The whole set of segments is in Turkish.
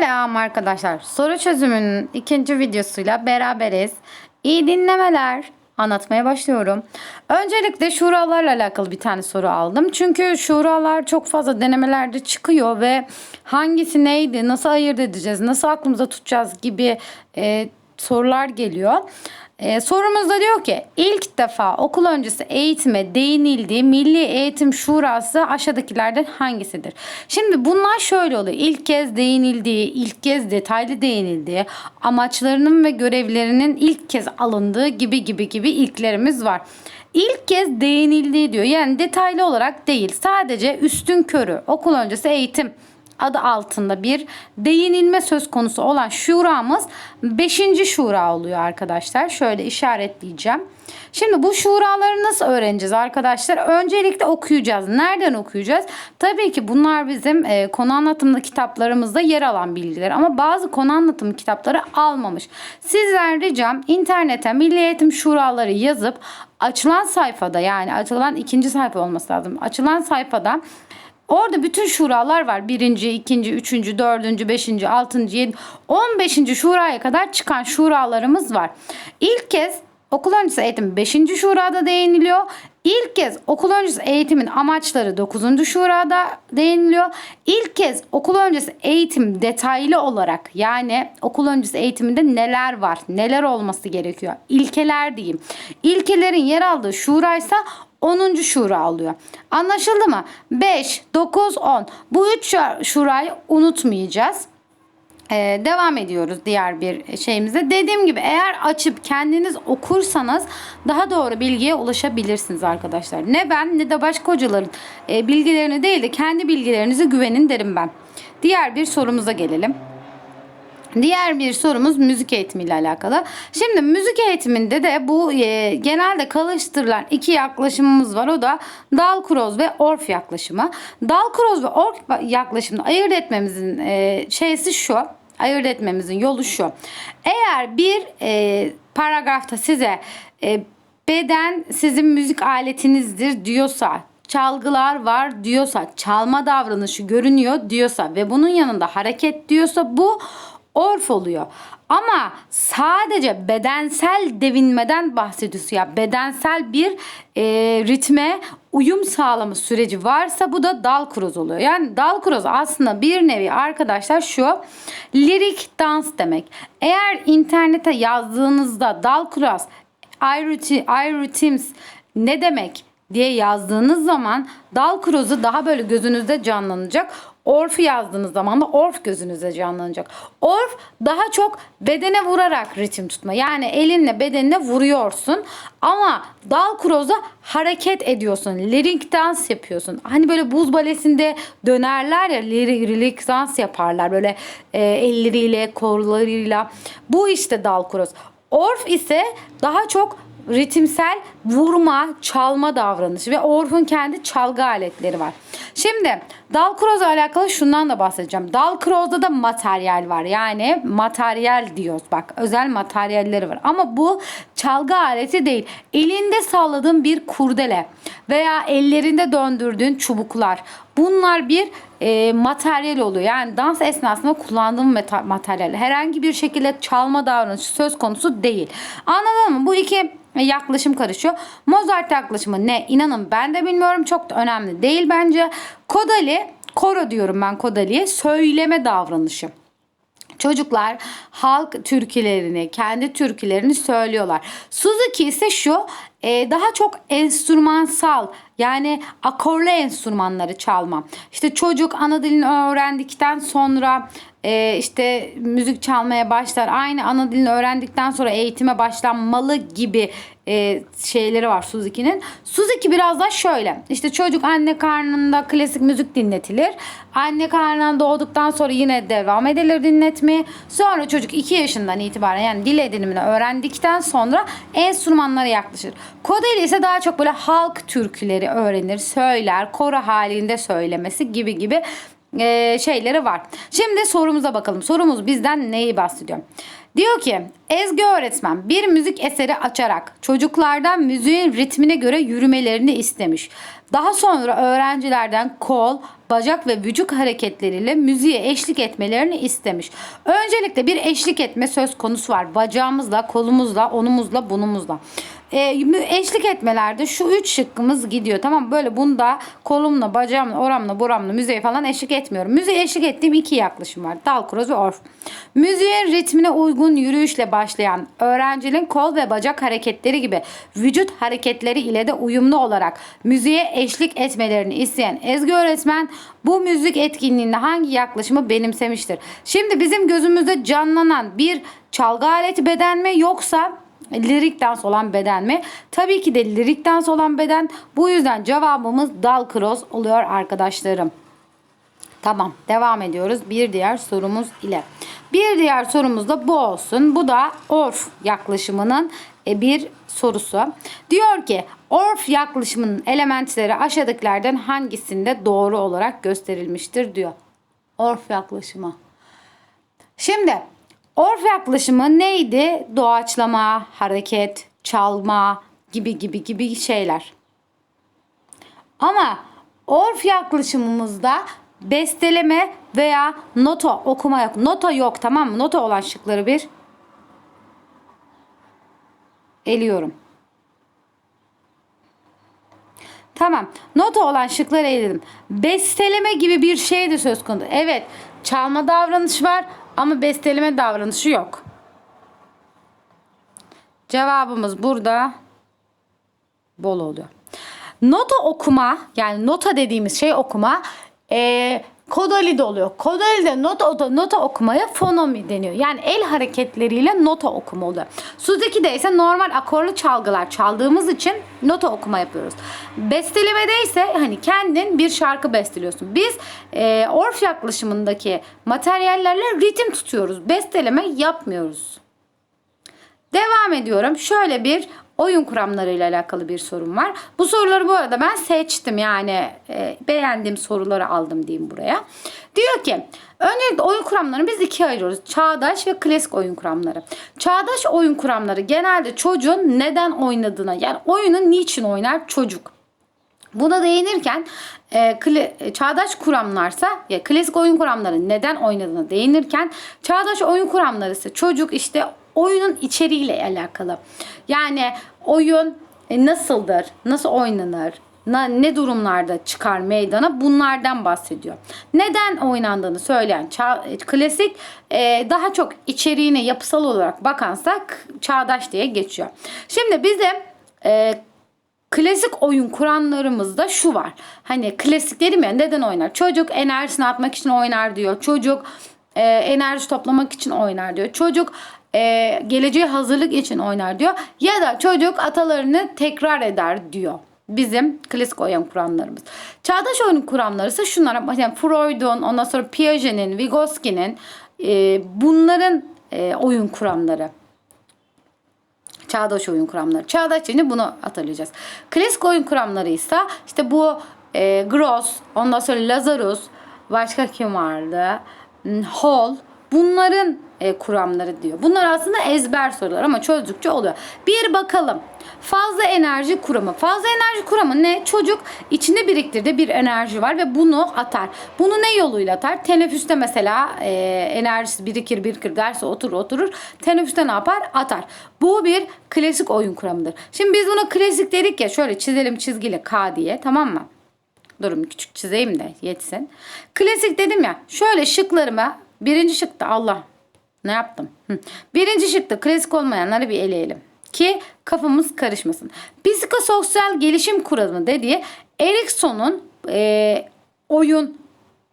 Selam arkadaşlar. Soru çözümünün ikinci videosuyla beraberiz. İyi dinlemeler. Anlatmaya başlıyorum. Öncelikle şuralarla alakalı bir tane soru aldım. Çünkü şuralar çok fazla denemelerde çıkıyor ve hangisi neydi, nasıl ayırt edeceğiz, nasıl aklımıza tutacağız gibi e, sorular geliyor. Ee, sorumuzda diyor ki ilk defa okul öncesi eğitime değinildiği Milli Eğitim Şurası aşağıdakilerden hangisidir? Şimdi bunlar şöyle oluyor. İlk kez değinildiği, ilk kez detaylı değinildiği, amaçlarının ve görevlerinin ilk kez alındığı gibi gibi gibi ilklerimiz var. İlk kez değinildiği diyor. Yani detaylı olarak değil. Sadece üstün körü okul öncesi eğitim adı altında bir değinilme söz konusu olan şuramız 5. şura oluyor arkadaşlar. Şöyle işaretleyeceğim. Şimdi bu şuraları nasıl öğreneceğiz arkadaşlar? Öncelikle okuyacağız. Nereden okuyacağız? Tabii ki bunlar bizim e, konu anlatımlı kitaplarımızda yer alan bilgiler ama bazı konu anlatım kitapları almamış. Sizden ricam internete Milli Eğitim Şuraları yazıp açılan sayfada yani açılan ikinci sayfa olması lazım. Açılan sayfada Orada bütün şuralar var. Birinci, ikinci, üçüncü, dördüncü, beşinci, altıncı, yedi, on beşinci şuraya kadar çıkan şuralarımız var. İlk kez okul öncesi eğitim 5. şurada değiniliyor. İlk kez okul öncesi eğitimin amaçları 9. şurada değiniliyor. İlk kez okul öncesi eğitim detaylı olarak yani okul öncesi eğitiminde neler var, neler olması gerekiyor. İlkeler diyeyim. İlkelerin yer aldığı şura ise 10. şura alıyor. Anlaşıldı mı? 5, 9, 10. Bu 3 şurayı unutmayacağız. Ee, devam ediyoruz diğer bir şeyimize. Dediğim gibi eğer açıp kendiniz okursanız daha doğru bilgiye ulaşabilirsiniz arkadaşlar. Ne ben ne de başka hocaların e, bilgilerini değil de kendi bilgilerinize güvenin derim ben. Diğer bir sorumuza gelelim. Diğer bir sorumuz müzik eğitimiyle alakalı. Şimdi müzik eğitiminde de bu e, genelde karıştırılan iki yaklaşımımız var. O da dal kroz ve orf yaklaşımı. Dal kroz ve orf yaklaşımını ayırt etmemizin e, şeysi şu. Ayırt etmemizin yolu şu. Eğer bir e, paragrafta size e, beden sizin müzik aletinizdir diyorsa çalgılar var diyorsa, çalma davranışı görünüyor diyorsa ve bunun yanında hareket diyorsa bu orf oluyor. Ama sadece bedensel devinmeden bahsediyorsun ya bedensel bir e, ritme uyum sağlama süreci varsa bu da dal kroz oluyor. Yani dal kroz aslında bir nevi arkadaşlar şu lirik dans demek. Eğer internete yazdığınızda dal kroz iRhythms ne demek diye yazdığınız zaman dal krozu daha böyle gözünüzde canlanacak. Orf yazdığınız zaman da orf gözünüzde canlanacak. Orf daha çok bedene vurarak ritim tutma. Yani elinle bedenine vuruyorsun. Ama dal kroza hareket ediyorsun. Lirik dans yapıyorsun. Hani böyle buz balesinde dönerler ya lirik dans yaparlar. Böyle e, elleriyle, kollarıyla. Bu işte dal kroz. Orf ise daha çok ritimsel vurma, çalma davranışı ve Orhun kendi çalgı aletleri var. Şimdi dal krozla alakalı şundan da bahsedeceğim. Dal krozda da materyal var. Yani materyal diyoruz bak. Özel materyalleri var. Ama bu çalgı aleti değil. Elinde salladığın bir kurdele veya ellerinde döndürdüğün çubuklar. Bunlar bir e, materyal oluyor. Yani dans esnasında kullandığım materyal. Herhangi bir şekilde çalma davranışı söz konusu değil. Anladın mı? Bu iki yaklaşım karışıyor. Mozart yaklaşımı ne? İnanın ben de bilmiyorum. Çok da önemli değil bence. Kodali, koro diyorum ben Kodali'ye. Söyleme davranışı. Çocuklar halk türkülerini, kendi türkülerini söylüyorlar. Suzuki ise şu, e, daha çok enstrümansal yani akorlu enstrümanları çalma. İşte çocuk ana dilini öğrendikten sonra e, işte müzik çalmaya başlar. Aynı ana dilini öğrendikten sonra eğitime başlanmalı gibi e, şeyleri var Suzuki'nin. Suzuki biraz da şöyle. İşte çocuk anne karnında klasik müzik dinletilir. Anne karnından doğduktan sonra yine devam edilir dinletmeye. Sonra çocuk 2 yaşından itibaren yani dil edinimini öğrendikten sonra enstrümanlara yaklaşır. Kodeli ise daha çok böyle halk türküleri öğrenir, söyler, koro halinde söylemesi gibi gibi e, şeyleri var. Şimdi sorumuza bakalım. Sorumuz bizden neyi bahsediyor? Diyor ki Ezgi öğretmen bir müzik eseri açarak çocuklardan müziğin ritmine göre yürümelerini istemiş. Daha sonra öğrencilerden kol, bacak ve vücut hareketleriyle müziğe eşlik etmelerini istemiş. Öncelikle bir eşlik etme söz konusu var. Bacağımızla, kolumuzla, onumuzla, bunumuzla. E, eşlik etmelerde şu üç şıkkımız gidiyor. Tamam böyle bunda kolumla, bacağımla, oramla, buramla müziğe falan eşlik etmiyorum. Müziğe eşlik ettiğim iki yaklaşım var. Dal, kroz ve orf. Müziğin ritmine uygun yürüyüşle başlayan öğrencinin kol ve bacak hareketleri gibi vücut hareketleri ile de uyumlu olarak müziğe eşlik etmelerini isteyen Ezgi öğretmen bu müzik etkinliğinde hangi yaklaşımı benimsemiştir? Şimdi bizim gözümüzde canlanan bir çalgı aleti beden mi yoksa lirik dans olan beden mi? Tabii ki de lirik dans olan beden. Bu yüzden cevabımız dal cross oluyor arkadaşlarım. Tamam devam ediyoruz bir diğer sorumuz ile. Bir diğer sorumuz da bu olsun. Bu da orf yaklaşımının e, bir sorusu. Diyor ki orf yaklaşımının elementleri aşağıdakilerden hangisinde doğru olarak gösterilmiştir diyor. Orf yaklaşımı. Şimdi orf yaklaşımı neydi? Doğaçlama, hareket, çalma gibi gibi gibi şeyler. Ama orf yaklaşımımızda besteleme veya nota okuma yok. Nota yok tamam mı? Nota olan şıkları bir eliyorum. Tamam. Nota olan şıkları eledim. Besteleme gibi bir şey de söz konusu. Evet. Çalma davranışı var ama besteleme davranışı yok. Cevabımız burada bol oluyor. Nota okuma yani nota dediğimiz şey okuma e, kodalide oluyor. Kodalide nota, nota okumaya fonomi deniyor. Yani el hareketleriyle nota okuma oluyor. Suzuki'de ise normal akorlu çalgılar çaldığımız için nota okuma yapıyoruz. Bestelemede ise hani kendin bir şarkı besteliyorsun. Biz e, orf yaklaşımındaki materyallerle ritim tutuyoruz. Besteleme yapmıyoruz. Devam ediyorum. Şöyle bir oyun kuramlarıyla alakalı bir sorum var. Bu soruları bu arada ben seçtim. Yani e, beğendiğim soruları aldım diyeyim buraya. Diyor ki öncelikle oyun kuramlarını biz ikiye ayırıyoruz. Çağdaş ve klasik oyun kuramları. Çağdaş oyun kuramları genelde çocuğun neden oynadığına yani oyunu niçin oynar çocuk. Buna değinirken e, kla- e, çağdaş kuramlarsa ya klasik oyun kuramları neden oynadığına değinirken çağdaş oyun kuramları ise çocuk işte oyunun içeriğiyle alakalı. Yani oyun e, nasıldır, nasıl oynanır, na- ne durumlarda çıkar meydana bunlardan bahsediyor. Neden oynandığını söyleyen ça- e, klasik e, daha çok içeriğine yapısal olarak bakansak çağdaş diye geçiyor. Şimdi bize e, Klasik oyun kuranlarımızda şu var. Hani klasik dedim ya neden oynar? Çocuk enerjisini atmak için oynar diyor. Çocuk e, enerji toplamak için oynar diyor. Çocuk e, geleceğe hazırlık için oynar diyor. Ya da çocuk atalarını tekrar eder diyor. Bizim klasik oyun kuranlarımız. Çağdaş oyun kuranları ise şunlara yani Freud'un, ondan sonra Piaget'in, Vygotsky'nin e, bunların e, oyun kuramları. Çağdaş oyun kuramları. Çağdaş deyince bunu hatırlayacağız. Klasik oyun kuramları ise işte bu e, Gross, ondan sonra Lazarus, başka kim vardı? Hmm, Hall. Bunların e, kuramları diyor. Bunlar aslında ezber sorular ama çözdükçe oluyor. Bir bakalım. Fazla enerji kuramı. Fazla enerji kuramı ne? Çocuk içinde biriktirdiği bir enerji var ve bunu atar. Bunu ne yoluyla atar? Teneffüste mesela e, enerjisi birikir birikir derse oturur oturur. Teneffüste ne yapar? Atar. Bu bir klasik oyun kuramıdır. Şimdi biz buna klasik dedik ya şöyle çizelim çizgiyle K diye tamam mı? Durun küçük çizeyim de yetsin. Klasik dedim ya şöyle şıklarıma birinci şıkta Allah ne yaptım? Hı. Birinci şıkta klasik olmayanları bir eleyelim. Ki kafamız karışmasın. Psikososyal gelişim kuramı dediği Erikson'un e, oyun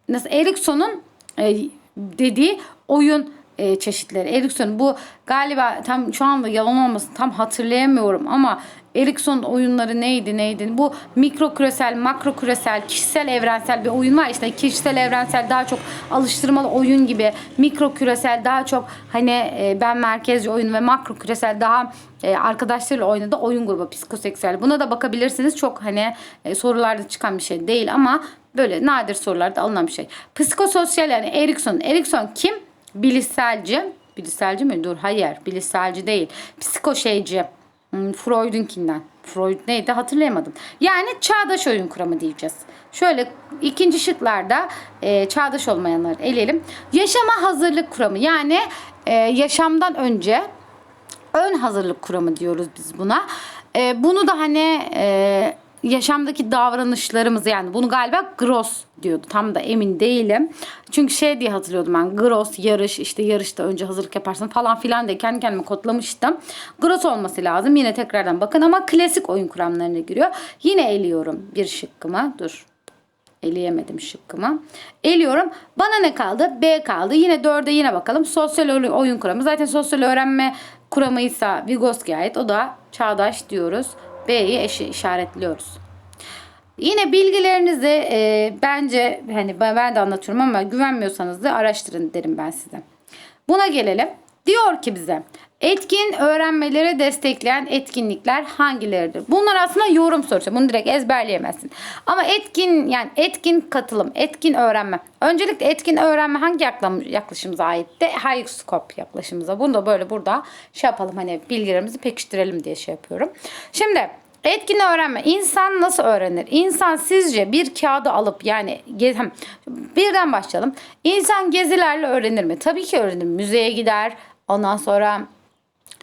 nasıl Erikson'un e, dediği oyun e, çeşitleri. Eriksson bu galiba tam şu anda yalan olmasın tam hatırlayamıyorum ama Eriksson oyunları neydi neydi? Bu mikro küresel, makro küresel, kişisel evrensel bir oyun var. İşte kişisel evrensel daha çok alıştırmalı oyun gibi. Mikro küresel daha çok hani e, ben merkezci oyun ve makro küresel daha e, arkadaşlarıyla oynadığı oyun grubu psikoseksüel. Buna da bakabilirsiniz. Çok hani e, sorularda çıkan bir şey değil ama böyle nadir sorularda alınan bir şey. Psikososyal yani Erikson. Erikson kim? Bilişselci. Bilişselci mi? Dur hayır. Bilişselci değil. Psikoşeyci. Hmm, Freud'unkinden. Freud neydi hatırlayamadım. Yani çağdaş oyun kuramı diyeceğiz. Şöyle ikinci şıklarda e, çağdaş olmayanları eleyelim. Yaşama hazırlık kuramı yani e, yaşamdan önce ön hazırlık kuramı diyoruz biz buna. E, bunu da hani e, yaşamdaki davranışlarımız yani bunu galiba Gross diyordu. Tam da emin değilim. Çünkü şey diye hatırlıyordum ben. Gross yarış işte yarışta önce hazırlık yaparsın falan filan diye kendi kendime kodlamıştım. Gross olması lazım. Yine tekrardan bakın ama klasik oyun kuramlarına giriyor. Yine eliyorum bir şıkkıma. Dur. Eleyemedim şıkkımı. Eliyorum. Bana ne kaldı? B kaldı. Yine dörde yine bakalım. Sosyal oy- oyun kuramı. Zaten sosyal öğrenme kuramıysa Vygotsky'e ait. O da çağdaş diyoruz. B'yi işaretliyoruz. Yine bilgilerinizi e, bence hani ben de anlatıyorum ama güvenmiyorsanız da araştırın derim ben size. Buna gelelim. Diyor ki bize etkin öğrenmeleri destekleyen etkinlikler hangileridir? Bunlar aslında yorum sorusu. Bunu direkt ezberleyemezsin. Ama etkin yani etkin katılım, etkin öğrenme. Öncelikle etkin öğrenme hangi yaklaşımıza aitti? Hayekskop yaklaşımıza. Bunu da böyle burada şey yapalım hani bilgilerimizi pekiştirelim diye şey yapıyorum. Şimdi Etkin öğrenme. İnsan nasıl öğrenir? İnsan sizce bir kağıdı alıp yani ge- hem- birden başlayalım. İnsan gezilerle öğrenir mi? Tabii ki öğrenir. Müzeye gider. Ondan sonra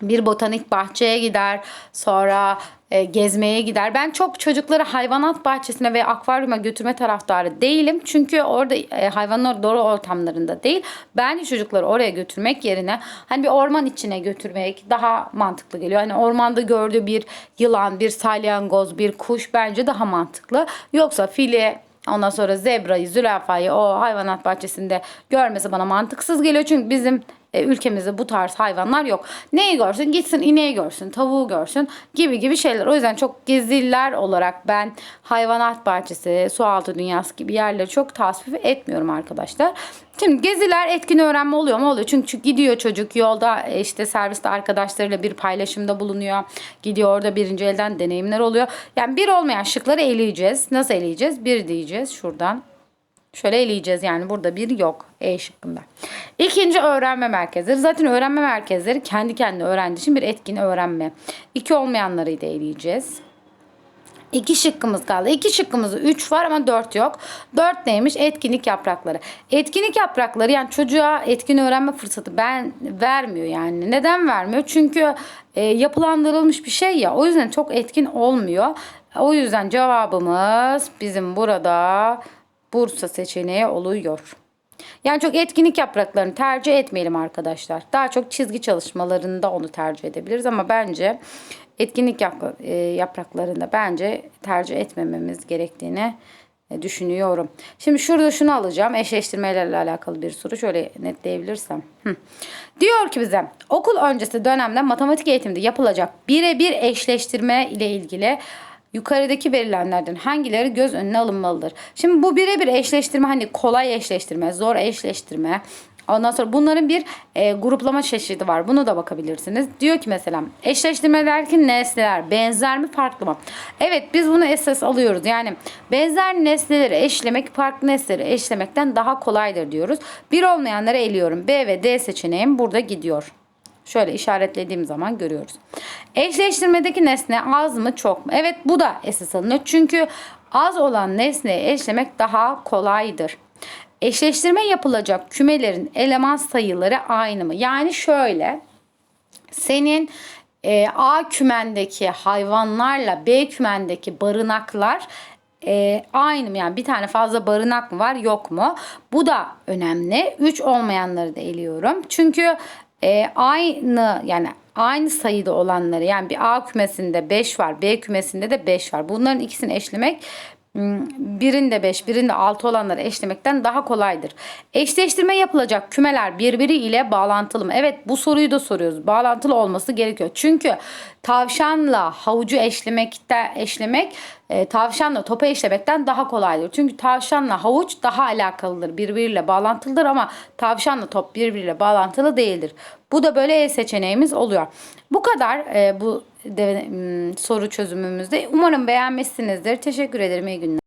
bir botanik bahçeye gider. Sonra e, gezmeye gider. Ben çok çocukları hayvanat bahçesine ve akvaryuma götürme taraftarı değilim. Çünkü orada e, hayvanlar doğru ortamlarında değil. Bence çocukları oraya götürmek yerine hani bir orman içine götürmek daha mantıklı geliyor. Hani ormanda gördüğü bir yılan, bir salyangoz, bir kuş bence daha mantıklı. Yoksa fili Ondan sonra zebrayı, zürafayı o hayvanat bahçesinde görmesi bana mantıksız geliyor. Çünkü bizim e, ülkemizde bu tarz hayvanlar yok. Neyi görsün? Gitsin ineği görsün, tavuğu görsün gibi gibi şeyler. O yüzden çok geziler olarak ben hayvanat bahçesi, sualtı dünyası gibi yerleri çok tasvip etmiyorum arkadaşlar. Şimdi geziler etkin öğrenme oluyor mu? Oluyor. Çünkü gidiyor çocuk yolda e, işte serviste arkadaşlarıyla bir paylaşımda bulunuyor. Gidiyor orada birinci elden deneyimler oluyor. Yani bir olmayan şıkları eleyeceğiz. Nasıl eleyeceğiz? Bir diyeceğiz şuradan. Şöyle eleyeceğiz yani burada bir yok E şıkkında. İkinci öğrenme merkezleri. Zaten öğrenme merkezleri kendi kendine öğrendiği için bir etkin öğrenme. İki olmayanları da eleyeceğiz. İki şıkkımız kaldı. İki şıkkımızda üç var ama dört yok. Dört neymiş? Etkinlik yaprakları. Etkinlik yaprakları yani çocuğa etkin öğrenme fırsatı ben vermiyor yani. Neden vermiyor? Çünkü e, yapılandırılmış bir şey ya. O yüzden çok etkin olmuyor. O yüzden cevabımız bizim burada Bursa seçeneği oluyor. Yani çok etkinlik yapraklarını tercih etmeyelim arkadaşlar. Daha çok çizgi çalışmalarında onu tercih edebiliriz ama bence etkinlik e, yapraklarında bence tercih etmememiz gerektiğini e, düşünüyorum. Şimdi şurada şunu alacağım. Eşleştirmelerle alakalı bir soru. Şöyle netleyebilirsem. Hı. Diyor ki bize okul öncesi dönemde matematik eğitiminde yapılacak birebir eşleştirme ile ilgili yukarıdaki verilenlerden hangileri göz önüne alınmalıdır? Şimdi bu birebir eşleştirme hani kolay eşleştirme, zor eşleştirme, Ondan sonra bunların bir e, gruplama çeşidi var. Bunu da bakabilirsiniz. Diyor ki mesela eşleştirme derken nesneler benzer mi farklı mı? Evet biz bunu esas alıyoruz. Yani benzer nesneleri eşlemek farklı nesneleri eşlemekten daha kolaydır diyoruz. Bir olmayanları eliyorum. B ve D seçeneğim burada gidiyor. Şöyle işaretlediğim zaman görüyoruz. Eşleştirmedeki nesne az mı çok mu? Evet bu da esas alınıyor. Çünkü az olan nesneyi eşlemek daha kolaydır. Eşleştirme yapılacak kümelerin eleman sayıları aynı mı? Yani şöyle senin e, A kümendeki hayvanlarla B kümendeki barınaklar e, aynı mı? Yani bir tane fazla barınak mı var yok mu? Bu da önemli. 3 olmayanları da eliyorum. Çünkü e, aynı yani aynı sayıda olanları yani bir A kümesinde 5 var B kümesinde de 5 var. Bunların ikisini eşlemek Hmm, birinde 5, birinde 6 olanları eşlemekten daha kolaydır. Eşleştirme yapılacak kümeler birbiri ile bağlantılı mı? Evet bu soruyu da soruyoruz. Bağlantılı olması gerekiyor. Çünkü tavşanla havucu eşlemekte eşlemek e, tavşanla topu eşlemekten daha kolaydır. Çünkü tavşanla havuç daha alakalıdır. Birbiriyle bağlantılıdır ama tavşanla top birbiriyle bağlantılı değildir. Bu da böyle E seçeneğimiz oluyor. Bu kadar e, bu de, soru çözümümüzde. Umarım beğenmişsinizdir. Teşekkür ederim. İyi günler.